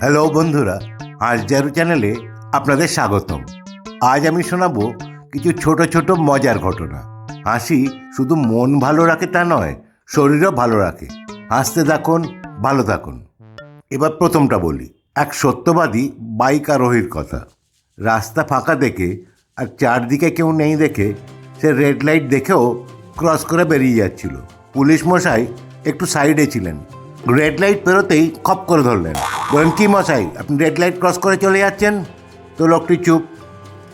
Hello বন্ধুরা। আজ জারু চ্যানেলে আপনাদের স্বাগতম। আজ আমি শোনাবো কিছু ছোট ছোট মজার ঘটনা। হাসি শুধু মন ভালো রাখে তা নয়, শরীরও ভালো রাখে। হাসতে থাকুন, ভালো থাকুন। এবার প্রথমটা বলি। এক সত্যবাদী বাইক আরোহীর কথা। রাস্তা ফাঁকা দেখে আর চারদিকে কেউ নেই দেখে সে রেড লাইট দেখেও ক্রস করে বেরিয়ে যাচ্ছিল। পুলিশ মশাই একটু সাইডে ছিলেন। রেড লাইট পেরোতেই খপ করে ধরলেন। বলেন কি মশাই আপনি রেড লাইট ক্রস করে চলে যাচ্ছেন? তো লোকটি চুপ।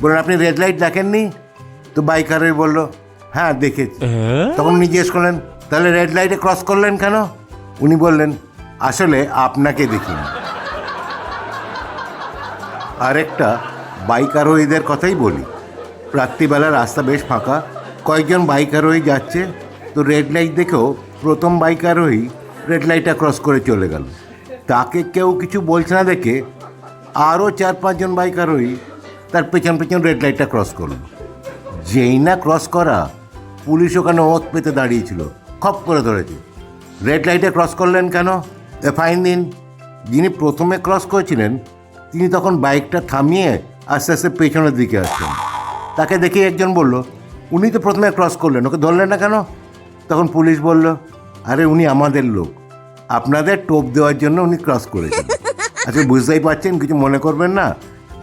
বলেন আপনি রেড লাইট দেখেননি? তো বাইকারই বলল হ্যাঁ দেখেছি। তখন উনি জিজ্ঞেস করলেন তাহলে রেড লাইটে ক্রস করলেন কেন? উনি বললেন আসলে আপনাকে দেখিনি। আরেকটা বাইক আরোহীদের কথাই বলি। রাত্রিবেলা রাস্তা বেশ ফাঁকা। কয়েকজন বাইক আরোহী যাচ্ছে। তো রেড লাইট দেখেও প্রথম বাইক আরোহী রেড লাইটটা ক্রস করে চলে গেল। তাকে কেউ কিছু বলছে না দেখে আরও চার পাঁচজন বাইক আরোহী তার পেছন পেছন রেড লাইটটা ক্রস করল। যেই না ক্রস করা, পুলিশ ওখানে ওত পেতে দাঁড়িয়েছিল, খপ করে ধরেছে। রেড লাইটে ক্রস করলেন কেন? এ ফাইন দিন। যিনি প্রথমে ক্রস করেছিলেন, তিনি তখন বাইকটা থামিয়ে আস্তে আস্তে পেছনের দিকে আসছেন তাকে দেখে একজন বলল, উনি তো প্রথমে ক্রস করলেন, ওকে ধরলেন না কেন? তখন পুলিশ বলল, আরে, উনি আমাদের লোক। আপনাদের টোপ দেওয়ার জন্য উনি ক্রস করেছেন। আচ্ছা বুঝতেই পারছেন, কিছু মনে করবেন না।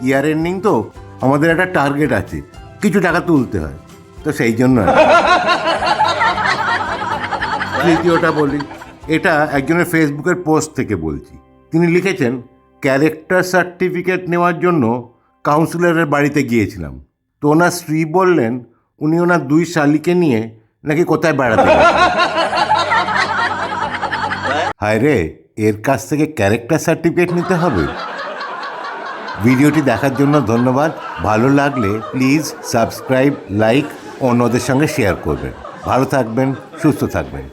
ইয়ার এন্ডিং তো, আমাদের একটা টার্গেট আছে, কিছু টাকা তুলতে হয়। তো সেই জন্য। তৃতীয়টা বলি, এটা একজনের ফেসবুকের পোস্ট থেকে বলছি। তিনি লিখেছেন ক্যারেক্টার সার্টিফিকেট নেওয়ার জন্য কাউন্সিলরের বাড়িতে গিয়েছিলাম। তো ওনার স্ত্রী বললেন, উনি ওনার দুই শালিকে নিয়ে নাকি কোথায় বেড়াতে। হায় রে, এর কাছ থেকে ক্যারেক্টার সার্টিফিকেট নিতে হবে। ভিডিওটি দেখার জন্য ধন্যবাদ। ভালো লাগলে প্লিজ সাবস্ক্রাইব লাইক অন্যদের সঙ্গে শেয়ার করবেন। ভালো থাকবেন, সুস্থ থাকবেন।